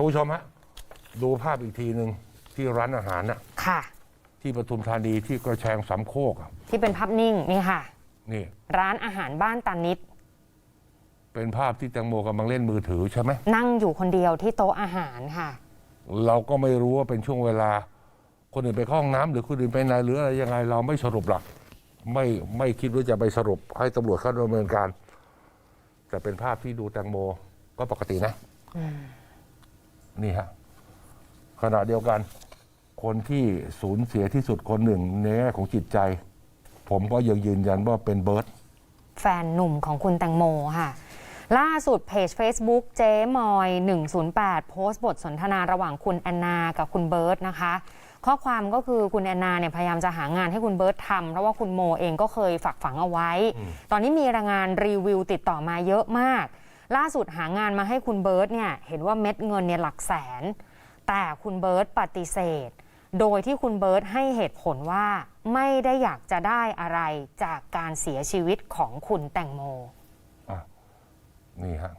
ท่านผู้ชมฮะดูภาพอีกทีหนึ่งที่ร้านอาหารน่ะค่ะ ที่ปทุมธานีที่กระแชงสามโคกอะที่เป็นภาพนิ่งนี่ค่ะ นี่ ร้านอาหารบ้านตานิด เป็นภาพที่แตงโมกำลังเล่นมือถือใช่ไหม นั่งอยู่คนเดียวที่โต๊ะอาหารค่ะ เราก็ไม่รู้ว่าเป็นช่วงเวลา คนอื่นไปเข้าห้องน้ำหรือคนอื่นไปไหนหรืออะไรยังไงเราไม่สรุปหรอกไม่ไม่คิดว่าจะไปสรุปให้ตำรวจเข้าดำเนินการ แต่เป็นภาพที่ดูแตงโมก็ปกตินะ นี่ฮะขณะเดียวกัน คนที่สูญเสียที่สุดคนหนึ่งในแง่ของจิตใจ ผมก็ยังยืนยันว่าเป็นเบิร์ตแฟนหนุ่มของคุณแตงโมค่ะ ล่าสุดเพจ Facebook เจ๊มอย 108 โพสต์บทสนทนาระหว่างคุณแอนนากับคุณเบิร์ตนะคะ ข้อความก็คือคุณแอนนาเนี่ยพยายามจะหางานให้คุณเบิร์ตทำเพราะว่าคุณโมเองก็เคยฝากฝังเอาไว้ ตอนนี้มีรายงานรีวิวติดต่อมาเยอะมาก ล่าสุดหางานมาให้คุณเบิร์ตเนี่ยเห็นว่าเม็ดเงินเนี่ยหลักแสน แต่คุณเบิร์ตปฏิเสธ โดยที่คุณเบิร์ตให้เหตุผลว่าไม่ได้อยากจะได้อะไรจากการเสียชีวิตของคุณแตงโม อ่านี่ฮะ